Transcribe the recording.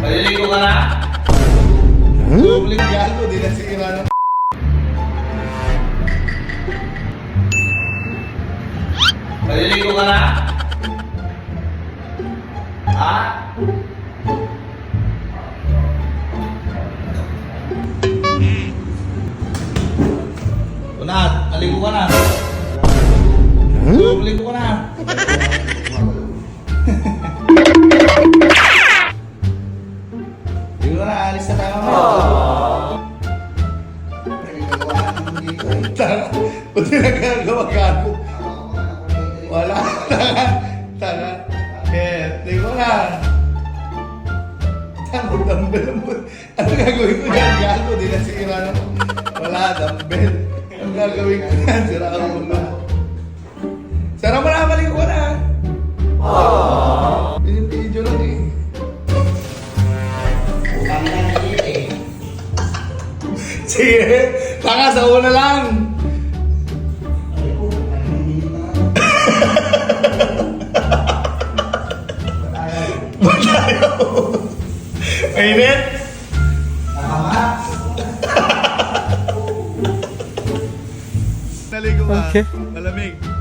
Maliligo ka na? Dubling gago, di na sige na. Maliligo ka na? Ha? Kunat, maligo ka na. Maligo ka na. Ka na, alis na tayo mamaya. Tanga. Ba't yung nagagawa gago? Wala. Tanga. Tanga. Eh, di ko na. Tanga, dumbbell. Ano gagawin ko yan? Gago, di na sira na. Wala, dumbbell. Ang gagawin ko yan? Sira ang Sige, tanga sa una lang. Mainit? Naligo ka. Okay. Malamig.